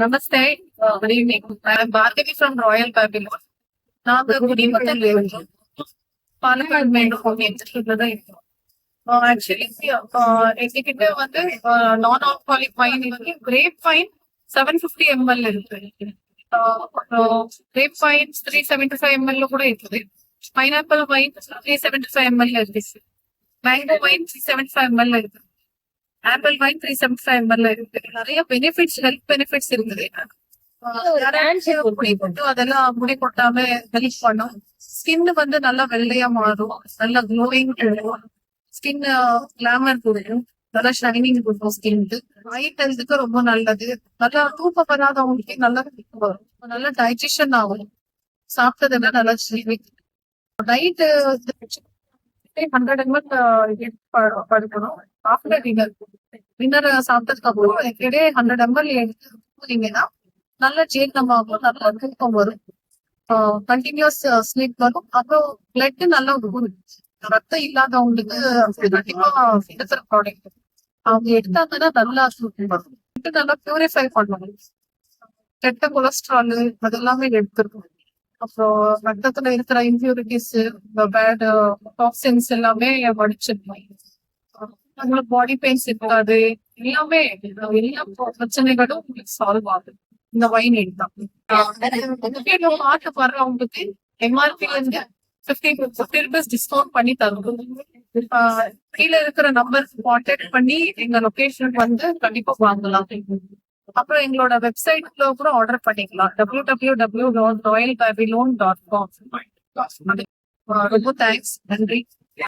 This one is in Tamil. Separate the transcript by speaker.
Speaker 1: Namaste good evening I am Bhargavi from Royal Babylon நாங்க குடிமக்கள் இருக்கோம் பாலக்காடு மேலும் எக்ஸிக்யூட்ல தான் இருக்கோம் ஆக்சுவலி எங்ககிட்ட வந்து நான் ஆல்காலிக் வைன் இருக்கு grape wine seven fifty ML இருக்கு grape wine three seventy five எம்எல்ல கூட இருக்குது pineapple wine three seventy five ML இருக்கு mango wine three seventy five ML இருக்கு apple wine three seventy five ML இருக்கு நிறைய பெனிஃபிட்ஸ் ஹெல்த் பெனிஃபிட்ஸ் இருக்குது அதெல்லாம் முடி கொட்டாம ஹெல்ப் பண்ணும். ஸ்கின் வந்து நல்லா வெள்ளையா மாறும். நல்லா க்ளோயிங் ஸ்கின் கிளாமர் கொடுக்கும். நல்லா ஷைனிங் கொடுக்கும் ஸ்கின்க்கு நைட் ஹெல்த்துக்கு ரொம்ப நல்லது. நல்லா தூக்கம் வராதவங்களுக்கு நல்லா வரும். நல்லா டைஜஷன் ஆகும். சாப்பிட்டதெல்லாம் நல்லா நைட்டு ஹண்ட்ரட் எம்எல் படுக்கணும் ஆஃப்டர் டின்னர் டின்னர் சாப்பிட்டதுக்கு அப்புறம் இடையே ஹண்ட்ரட் எம்எல் எடுத்து போனீங்கன்னா நல்ல ஜீரணமாகும் நல்ல தூக்கம் வரும். கண்டினியூஸ் ஸ்லீப் uh, வரும். அப்புறம் பிளட் நல்லா ஊறும் ரத்தம் இல்லாதவங்களுக்கு கண்டிப்பா எடுக்கிற ப்ராடக்ட் அவங்க எடுத்தாங்கன்னா நல்லா நல்லா பியூரிஃபை பண்ணுவாங்க கெட்ட கொலஸ்ட்ரால் அதெல்லாமே எடுத்துருக்கும். அப்புறம் ரத்தத்துல இருக்கிற இம்பியூரிட்டிஸ் பேட் டாக்ஸின்ஸ் எல்லாமே வடிச்சிருப்பாங்க உங்களுக்கு பாடி பெயின்ஸ் இருக்காது. எல்லாமே எல்லா பிரச்சனைகளும் உங்களுக்கு சால்வ் ஆகுது இந்த வைன் எடுத்தான் பாட்டு வர்றவங்களுக்கு எம்ஆர்பில இருந்து ஃபிஃப்டி ஃபிஃப்டி ருபீஸ் டிஸ்கவுண்ட் பண்ணி தரும் ஆஹ் கீழே இருக்கிற நம்பர் கான்டாக்ட் பண்ணி எங்க லொகேஷனுக்கு வந்து கண்டிப்பா வாங்கலாம். அப்புறம் எங்களோட வெப்சைட்ல கூட ஆர்டர் பண்ணிக்கலாம். W W W dot Royal Babylon dot com ரொம்ப தேங்க்ஸ் நன்றி.